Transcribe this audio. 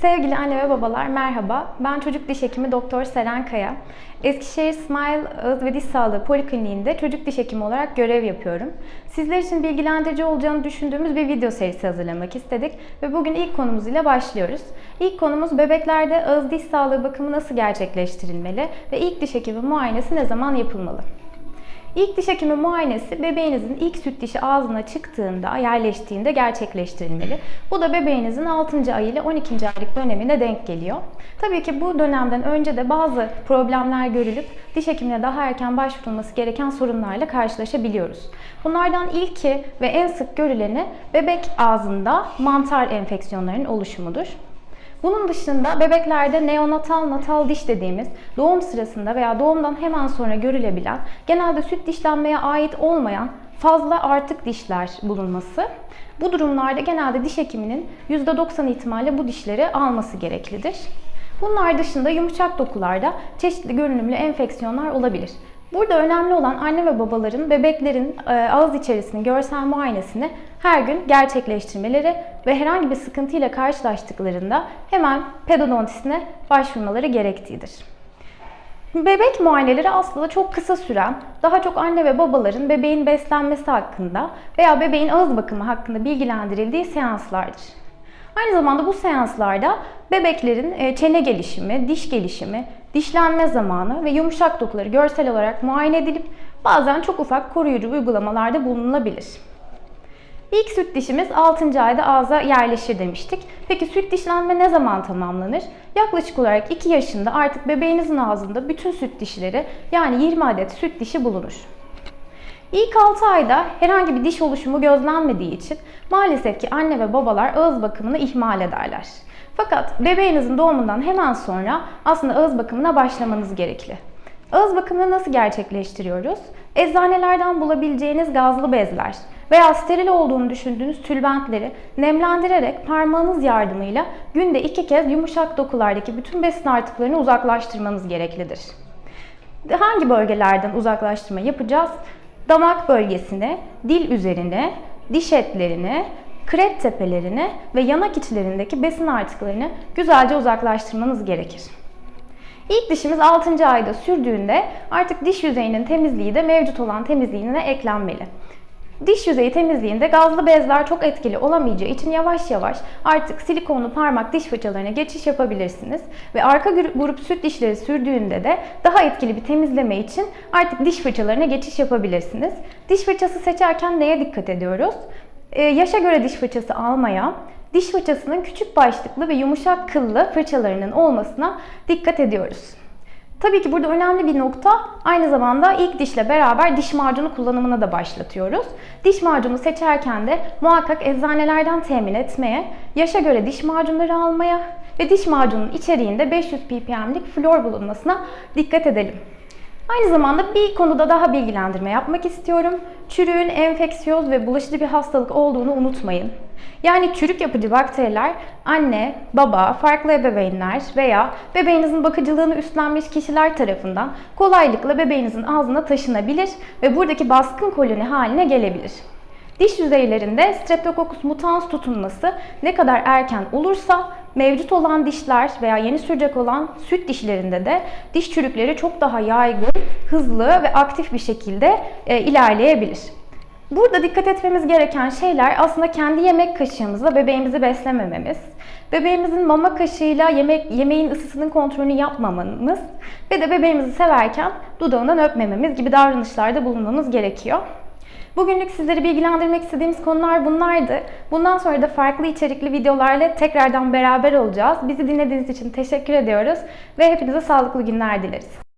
Sevgili anne ve babalar merhaba. Ben çocuk diş hekimi Doktor Seren Kaya. Eskişehir Smile Ağız ve Diş Sağlığı Polikliniğinde çocuk diş hekimi olarak görev yapıyorum. Sizler için bilgilendirici olacağını düşündüğümüz bir video serisi hazırlamak istedik ve bugün ilk konumuz ile başlıyoruz. İlk konumuz bebeklerde ağız diş sağlığı bakımı nasıl gerçekleştirilmeli ve ilk diş hekimi muayenesi ne zaman yapılmalı? İlk diş hekimi muayenesi bebeğinizin ilk süt dişi ağzına çıktığında, yerleştiğinde gerçekleştirilmeli. Bu da bebeğinizin 6. ay ile 12. aylık dönemine denk geliyor. Tabii ki bu dönemden önce de bazı problemler görülüp diş hekimine daha erken başvurulması gereken sorunlarla karşılaşabiliyoruz. Bunlardan ilki ve en sık görüleni bebek ağzında mantar enfeksiyonlarının oluşumudur. Bunun dışında bebeklerde neonatal natal diş dediğimiz doğum sırasında veya doğumdan hemen sonra görülebilen genelde süt dişlenmeye ait olmayan fazla artık dişler bulunması. Bu durumlarda genelde diş hekiminin %90 ihtimalle bu dişleri alması gereklidir. Bunlar dışında yumuşak dokularda çeşitli görünümlü enfeksiyonlar olabilir. Burada önemli olan anne ve babaların bebeklerin e, ağız içerisinin görsel muayenesini her gün gerçekleştirmeleri ve herhangi bir sıkıntıyla karşılaştıklarında hemen pedodontisine başvurmaları gerektiğidir. Bebek muayeneleri aslında çok kısa süren, daha çok anne ve babaların bebeğin beslenmesi hakkında veya bebeğin ağız bakımı hakkında bilgilendirildiği seanslardır. Aynı zamanda bu seanslarda bebeklerin e, çene gelişimi, diş gelişimi, dişlenme zamanı ve yumuşak dokuları görsel olarak muayene edilip bazen çok ufak koruyucu uygulamalarda bulunulabilir. İlk süt dişimiz 6. ayda ağza yerleşir demiştik. Peki süt dişlenme ne zaman tamamlanır? Yaklaşık olarak 2 yaşında artık bebeğinizin ağzında bütün süt dişleri yani 20 adet süt dişi bulunur. İlk 6 ayda herhangi bir diş oluşumu gözlenmediği için maalesef ki anne ve babalar ağız bakımını ihmal ederler. Fakat bebeğinizin doğumundan hemen sonra aslında ağız bakımına başlamanız gerekli. Ağız bakımını nasıl gerçekleştiriyoruz? Eczanelerden bulabileceğiniz gazlı bezler veya steril olduğunu düşündüğünüz tülbentleri nemlendirerek parmağınız yardımıyla günde iki kez yumuşak dokulardaki bütün besin artıklarını uzaklaştırmanız gereklidir. Hangi bölgelerden uzaklaştırma yapacağız? Damak bölgesine, dil üzerine, diş etlerine, krep tepelerine ve yanak içlerindeki besin artıklarını güzelce uzaklaştırmanız gerekir. İlk dişimiz 6. ayda sürdüğünde artık diş yüzeyinin temizliği de mevcut olan temizliğine eklenmeli. Diş yüzeyi temizliğinde gazlı bezler çok etkili olamayacağı için yavaş yavaş artık silikonlu parmak diş fırçalarına geçiş yapabilirsiniz. Ve arka grup süt dişleri sürdüğünde de daha etkili bir temizleme için artık diş fırçalarına geçiş yapabilirsiniz. Diş fırçası seçerken neye dikkat ediyoruz? Ee, yaşa göre diş fırçası almaya, diş fırçasının küçük başlıklı ve yumuşak kıllı fırçalarının olmasına dikkat ediyoruz. Tabii ki burada önemli bir nokta aynı zamanda ilk dişle beraber diş macunu kullanımına da başlatıyoruz. Diş macunu seçerken de muhakkak eczanelerden temin etmeye, yaşa göre diş macunları almaya ve diş macunun içeriğinde 500 ppm'lik flor bulunmasına dikkat edelim. Aynı zamanda bir konuda daha bilgilendirme yapmak istiyorum. Çürüğün enfeksiyoz ve bulaşıcı bir hastalık olduğunu unutmayın. Yani çürük yapıcı bakteriler anne, baba, farklı ebeveynler veya bebeğinizin bakıcılığını üstlenmiş kişiler tarafından kolaylıkla bebeğinizin ağzına taşınabilir ve buradaki baskın koloni haline gelebilir. Diş yüzeylerinde Streptococcus mutans tutunması ne kadar erken olursa mevcut olan dişler veya yeni sürecek olan süt dişlerinde de diş çürükleri çok daha yaygın, hızlı ve aktif bir şekilde e, ilerleyebilir. Burada dikkat etmemiz gereken şeyler aslında kendi yemek kaşığımızla bebeğimizi beslemememiz, bebeğimizin mama kaşığıyla yemek yemeğin ısısının kontrolünü yapmamamız ve de bebeğimizi severken dudağından öpmememiz gibi davranışlarda bulunmamız gerekiyor. Bugünlük sizleri bilgilendirmek istediğimiz konular bunlardı. Bundan sonra da farklı içerikli videolarla tekrardan beraber olacağız. Bizi dinlediğiniz için teşekkür ediyoruz ve hepinize sağlıklı günler dileriz.